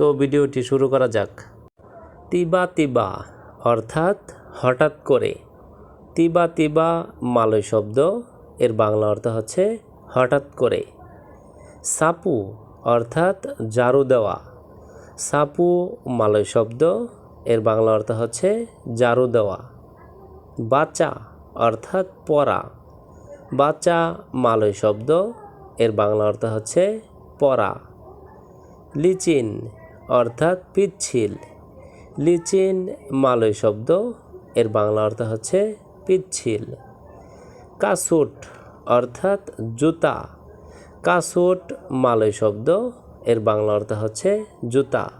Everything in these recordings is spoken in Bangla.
তো ভিডিওটি শুরু করা যাক। তিবা তিবা, অর্থাৎ হঠাৎ করে। তিবা তিবা, মালয় শব্দ, এর বাংলা অর্থ হচ্ছে হঠাৎ করে। সাপু, অর্থাৎ জারু দেওয়া। সাপু, মালয় শব্দ, এর বাংলা অর্থ হচ্ছে জারু দেওয়া। বাচ্চা অর্থাৎ পড়া বাচ্চা মালয় শব্দ, এর বাংলা অর্থ হচ্ছে পড়া লিচিন অর্থাৎ পিচ্ছিল। লিচিন মালয় শব্দ, এর বাংলা অর্থ হচ্ছে পিচ্ছিল। কাসুট অর্থাৎ জুতা। কাসুট মালয় শব্দ, এর বাংলা অর্থ হচ্ছে জুতা।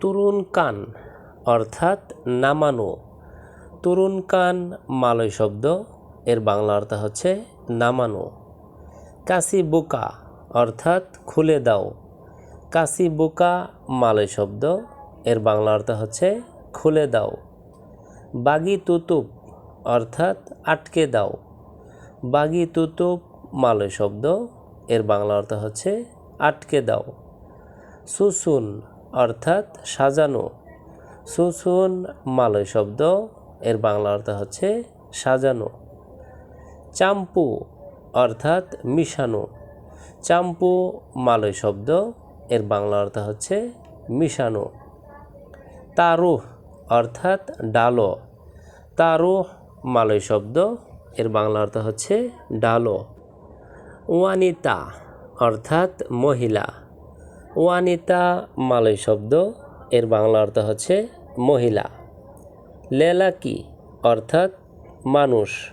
তরুণ কান অর্থাৎ নামানো। তরুণ কান মালয় শব্দ, এর বাংলা অর্থ হচ্ছে নামানো। কাশি বোকা অর্থাৎ খুলে দাও। কাশি বোকা মালয় শব্দ। এর বাংলা অর্থ হচ্ছে খুলে দাও। বাগি তুতুপ অর্থাৎ আটকে দাও। বাগি তুতুপ মালয় শব্দ। এর বাংলা অর্থ হচ্ছে আটকে দাও। সুসুন অর্থাৎ সাজানো। সুসুন মালয় শব্দ। এর বাংলা অর্থ হচ্ছে সাজানো। চাম্পু অর্থাৎ মিশানো। চাম্পু মালয় শব্দ। এর বাংলা অর্থ হচ্ছে মিশানো। তারুহ অর্থাৎ ডালো। তারুহ মালয় শব্দ, এর বাংলা অর্থ হচ্ছে ডালো। ওয়ানিতা অর্থাৎ মহিলা। ওয়ানিতা মালয় শব্দ, এর বাংলা অর্থ হচ্ছে মহিলা। লেলাকি অর্থাৎ মানুষ।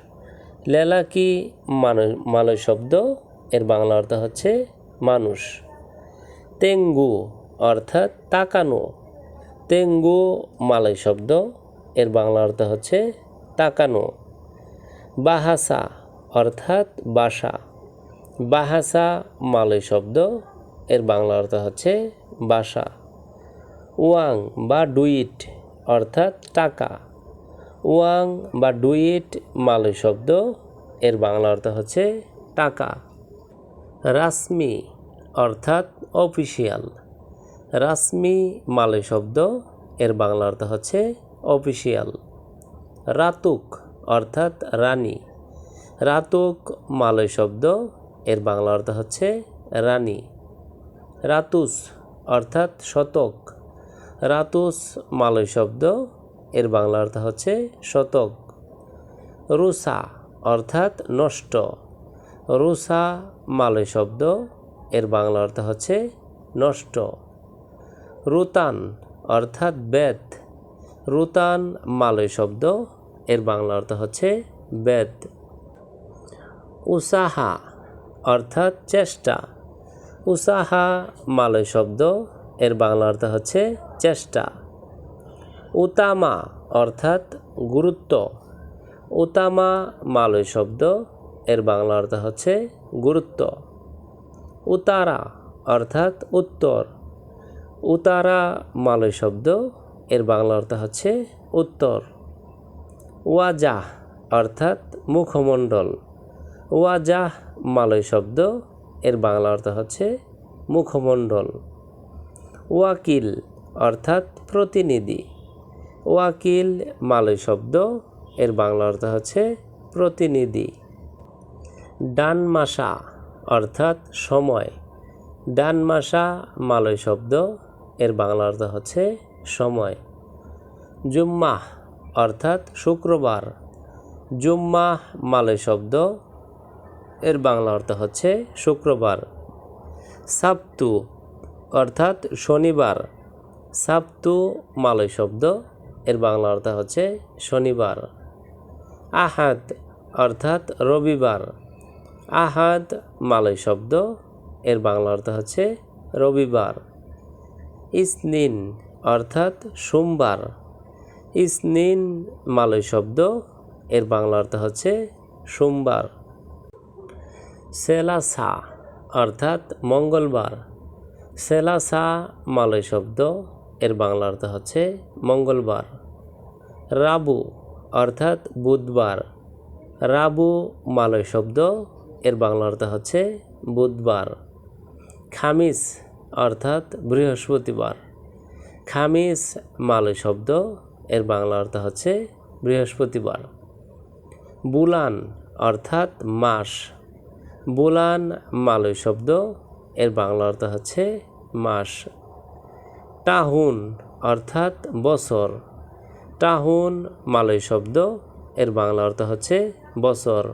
লেলাকি মানুষ মালয় শব্দ, এর বাংলা অর্থ হচ্ছে মানুষ। তেঙ্গু অর্থাৎ তাকানো। তেঙ্গু, মালয় শব্দ, এর বাংলা অর্থ হচ্ছে তাকানো। বাহাসা অর্থাৎ বাসা। বাহাসা, মালয় শব্দ, এর বাংলা অর্থ হচ্ছে বাসা। ওয়াং বা ডুইট অর্থাৎ টাকা। ওয়াং বা ডুইট মালয় শব্দ, এর বাংলা অর্থ হচ্ছে টাকা। রাসমি অর্থাৎ অফিসিয়াল। রাসমি মালয় শব্দ, এর বাংলা অর্থ হচ্ছে অফিসিয়াল। রাতুক অর্থাৎ রানী। রাতুক মালয় শব্দ, এর বাংলা অর্থ হচ্ছে রানী। রাতুস অর্থাৎ শতক। রাতুস মালয় শব্দ, এর বাংলা অর্থ হচ্ছে শতক। রুসা অর্থাৎ নষ্ট। রুসা মালয় শব্দ এর বাংলা অর্থ হচ্ছে নষ্ট। রুতান অর্থাৎ বেদ রুতান মালয় শব্দ, এর বাংলা অর্থ হচ্ছে বেদ উসাহা অর্থাৎ চেষ্টা। উসাহা মালয় শব্দ, এর বাংলা অর্থ হচ্ছে চেষ্টা। উতামা অর্থাৎ গুরুত্ব। উতামা মালয় শব্দ, এর বাংলা অর্থ হচ্ছে গুরুত্ব। উতারা, অর্থাৎ উত্তর। উতারা মালয় শব্দ, এর বাংলা অর্থ হচ্ছে উত্তর। ওয়াজাহ, অর্থাৎ মুখমণ্ডল। ওয়াজাহ মালয় শব্দ, এর বাংলা অর্থ হচ্ছে মুখমণ্ডল। ওয়াকিল, অর্থাৎ প্রতিনিধি। ওয়াকিল মালয় শব্দ, এর বাংলা অর্থ হচ্ছে প্রতিনিধি। ডানমাসা অর্থাৎ সময়। ডানমাসা মালয় শব্দ, এর বাংলা অর্থ হচ্ছে সময়। জুম্মাহ অর্থাৎ শুক্রবার। জুম্মাহ মালয় শব্দ, এর বাংলা অর্থ হচ্ছে শুক্রবার। সাপ্তু অর্থাৎ শনিবার। সাপ্তু মালয় শব্দ, এর বাংলা অর্থ হচ্ছে শনিবার। আহাত অর্থাৎ রবিবার। আহাদ, মালয় শব্দ। এর বাংলা অর্থ হচ্ছে রবিবার। ইসনিন অর্থাৎ সোমবার। ইসনিন, মালয় শব্দ। এর বাংলা অর্থ হচ্ছে সোমবার। সেলাসা অর্থাৎ মঙ্গলবার। সেলাসা, মালয় শব্দ। এর বাংলা অর্থ হচ্ছে মঙ্গলবার। রাবু অর্থাৎ বুধবার। রাবু, মালয় শব্দ। এর বাংলা অর্থ হচ্ছে বুধবার। খামিস অর্থাৎ বৃহস্পতিবার। খামিস মালয় শব্দ, এর বাংলা অর্থ হচ্ছে বৃহস্পতিবার। বুলান অর্থাৎ মাস। বুলান মালয় শব্দ, এর বাংলা অর্থ হচ্ছে মাস। টাহুন অর্থাৎ বছর। টাহুন মালয় শব্দ, এর বাংলা অর্থ হচ্ছে বছর।